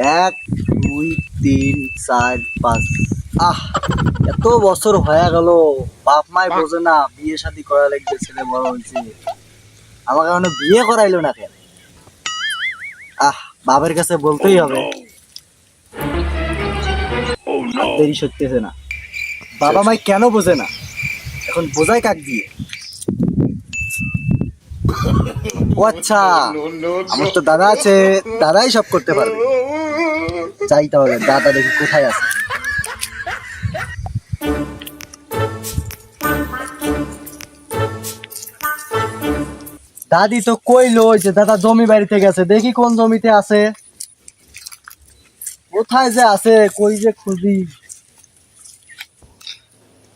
এক দুই তিন চার পাঁচ। আহ এত বছর হয়ে গেল। বাপ মাই বোঝে না বিয়ে শাদী করা লাগবে ছেলে বড় হয়েছে। আমাকে এখনও বিয়ে করাইলো না কেন? আহ বাবার কাছে বলতেই হবে। দেরি সত্যিছে না। বাবা মাই কেন বোঝে না? এখন বোঝায় কাক দিয়ে। ও আচ্ছা আমার তো দাদা আছে দাদাই সব করতে পারবে। যাই তাহলে দাদা দেখি কোথায় আছে। দাদি তো কইলো যে দাদা জমি বাড়িতে গেছে দেখি কোন জমিতে আছে। কোথায় যে আছে কই যে খুঁজি।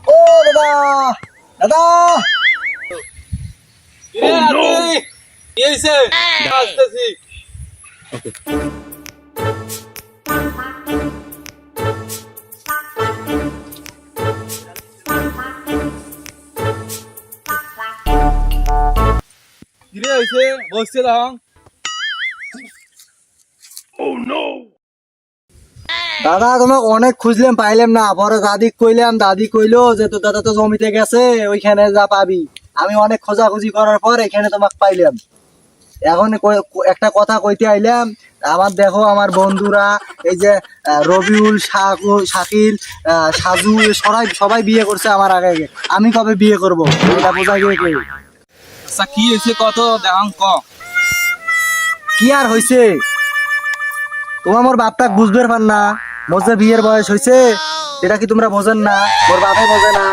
ও দাদা! দাদা! কিরে হইছে? বসছে তখন। দাদা তোমাকে অনেক খুঁজলাম পাইলাম না। পরে দাদি কইলাম দাদি কইলো যে তো দাদা তো জমিতে গেছে ওইখানে যা পাবি। আমি অনেক খোঁজাখুঁজি করার পর এখানে তোমাকে পাইলাম। এখন কই- একটা কথা কইতে আইলাম আমার দেখো আমার বন্ধুরা এই যে রবিউল শাকু- শাকিল সাজু সবাই সবাই বিয়ে করছে আমার আগে আগে। আমি কবে বিয়ে করব? এটা বোঝা গিয়ে কই আচ্ছা কি হয়েছে কত দেখাম ক কি আর হইছে? তোমার মোর বাপটাক বুঝবে পার না। মোর যে বিয়ের বয়স হইছে এটা কি তোমরা বোঝেন না? মোর বাপে বোঝে না।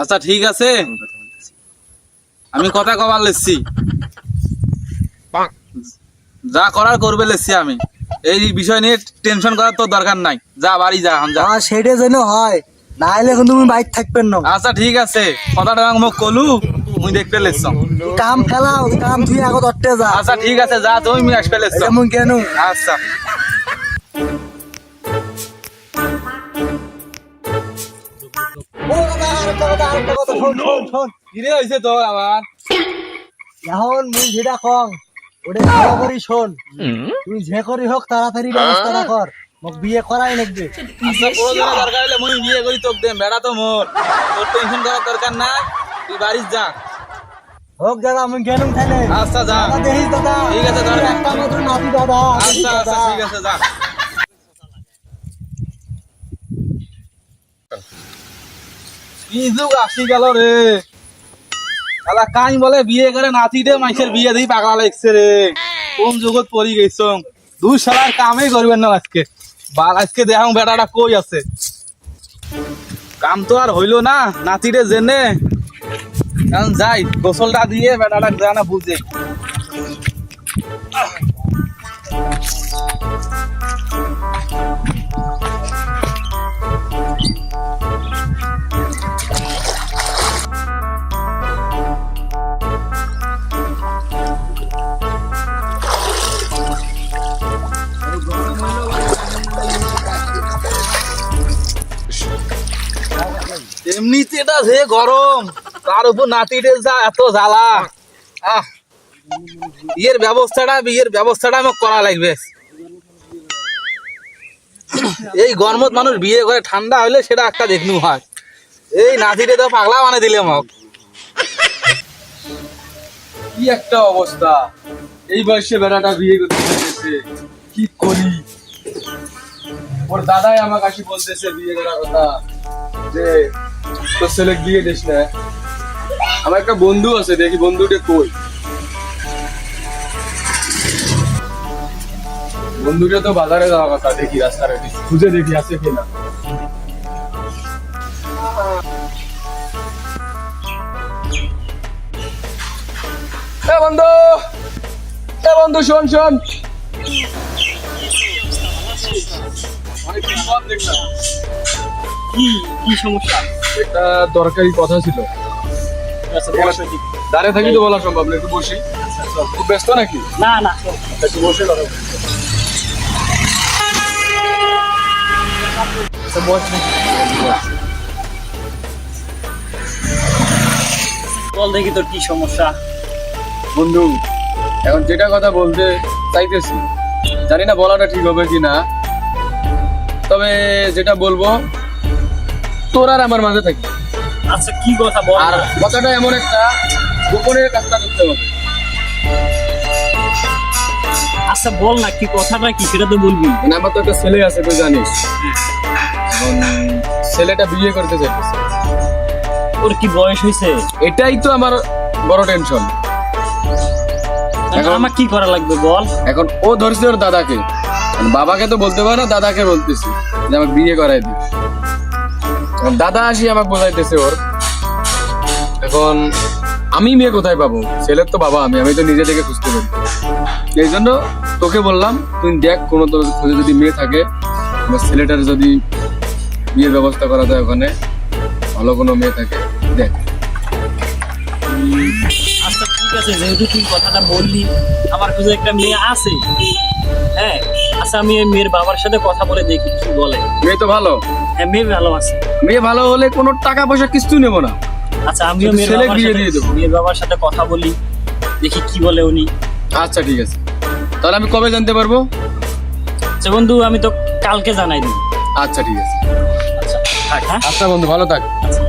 আচ্ছা ঠিক আছে। আমি কথা কবার লেছি। যা করার করবে লেছি আমি। এই বিষয় নিয়ে টেনশন করার তো দরকার নাই। যা বাড়ি যা এখন যা। সেটা যেন হয়। না হলে কিন্তু তুমি বাইক থাকবেন না। আচ্ছা ঠিক আছে। কথাটা মোক কলু মুই দেখতে লেছ কাম ফেলাও কাম তুই আগত অট্টে যা। আচ্ছা ঠিক আছে যা তুমি মুই আসবে লেছ এটা মুই কেন আচ্ছা। আবার এখন মুই যেটা কং ওটা করি শোন। তুই যে করি হোক তাড়াতাড়ি ব্যবস্থাটা কর। মোক বিয়ে করাই আচ্ছা প্রয়োজনে দরকার হলে মুই বিয়ে করি তোকে দেম বেড়া তো মোর তোর টেনশন করার দরকার নাই তুই বাড়ি যা। হোক দাদা আমি গেলাম তাহলে আচ্ছা যা। দেখিস দাদা? ঠিক আছে, দাদা। একটা মাত্র নাতি দাদা। আচ্ছা আচ্ছা ঠিক আছে যা। কি যুগ আসি গেল রে আলা কাই বলে বিয়ে করে নাতি দে মাইসের বিয়ে দিই পাগলা লাগছে রে কোন যুগত পড়ি গেছ? দুই সালার কামই করবেন না আজকে। বাল আজকে দেখাম বেটাটা কই আছে? কাম তো আর হইল না, নাতিরে জেনে। যাই, গোসলটা দিয়ে বেটাটা জানা বুঝে। এমনিতে এটা যে গরম, তার উপর নাতিদের যা এত জ্বালা। আহ, বিয়ের ব্যবস্থাটা বিয়ের ব্যবস্থাটা আমাকে করা লাগবে। এই গরমত মানুষ বিয়ে করে, ঠান্ডা হলে সেটা একটা দেখনু হয়। এই নাতিরে তো পাগলা মানে দিলে মক কি একটা অবস্থা। এই বয়সে বেড়াটা বিয়ে করতে চেয়েছে কি করি? ওর দাদাই আমাকে আসি বলতেছে বিয়ে করার কথা। যে তোর ছেলে বিয়ে দিস না। আমার একটা বন্ধু আছে, দেখি বন্ধুটা কই। বন্ধুটা তো বাজারে যাওয়া কথা, দেখি রাস্তার। খুঁজে দেখি আছে কিনা। বন্ধু বন্ধু, শোন শোন। কি কি সমস্যা? একটা দরকারি কথা ছিল। আচ্ছা দাঁড়িয়ে থাকি তো বলা সম্ভব না একটু বসি। খুব ব্যস্ত নাকি? না না একটু বসে কথা। আচ্ছা বস নাকি? বল দেখি তোর কি সমস্যা। বন্ধু এখন যেটা কথা বলতে চাইতেছি জানি না বলাটা ঠিক হবে কি না তবে যেটা বলব তোর আর আমার মাঝে থাকি। আচ্ছা কি কথা বল? আর কথাটা এমন একটা গোপনের কাজটা করতে হবে। আচ্ছা বল না কি কথাটা কি সেটা তো বলবি। মানে আমার তো একটা ছেলে আছে তুই জানিস। ছেলেটা বিয়ে করতে চাইতেছে। ওর কি বয়স হয়েছে? এটাই তো আমার বড় টেনশন এখন- আমার কি করা লাগবে বল? এখন ও ধরছে ওর দাদাকে। বাবাকে তো বলতে পারে, দাদাকে বলতেছি, যে আমাকে বিয়ে করাই দি দাদা আসি আমাকে বোঝাইতেছে ওর। এখন আমি মেয়ে কোথায় পাবো? ছেলের তো বাবা আমি আমি তো নিজে থেকে খুঁজতে পারি। এই জন্য তোকে বললাম, তুই দেখ কোনো তোর খুঁজে যদি মেয়ে থাকে আমার ছেলেটার যদি বিয়ের ব্যবস্থা করা যায় ওখানে, ভালো কোনো মেয়ে থাকে, দেখ। আচ্ছা ঠিক আছে, যেহেতু তুই কথাটা বললি, আমার কাছে একটা মেয়ে আছে হ্যাঁ আচ্ছা আমি এই মেয়ের বাবার সাথে কথা বলে দেখি কি বলে। মেয়ে তো ভালো। হ্যাঁ মেয়ে ভালো আছে। মেয়ে ভালো হলে কোনো টাকা পয়সা কিছু নেব না। আচ্ছা আমিও মেয়ের ছেলে বাবার বিয়ে সাথে দিয়ে দেবো। মেয়ের বাবার সাথে কথা বলি দেখি কি বলে উনি। আচ্ছা ঠিক আছে। তাহলে আমি কবে জানতে পারব? আচ্ছা বন্ধু আমি তো কালকে জানাই দিই আচ্ছা ঠিক আছে। আচ্ছা থাক হ্যাঁ। আচ্ছা বন্ধু ভালো থাক। আচ্ছা।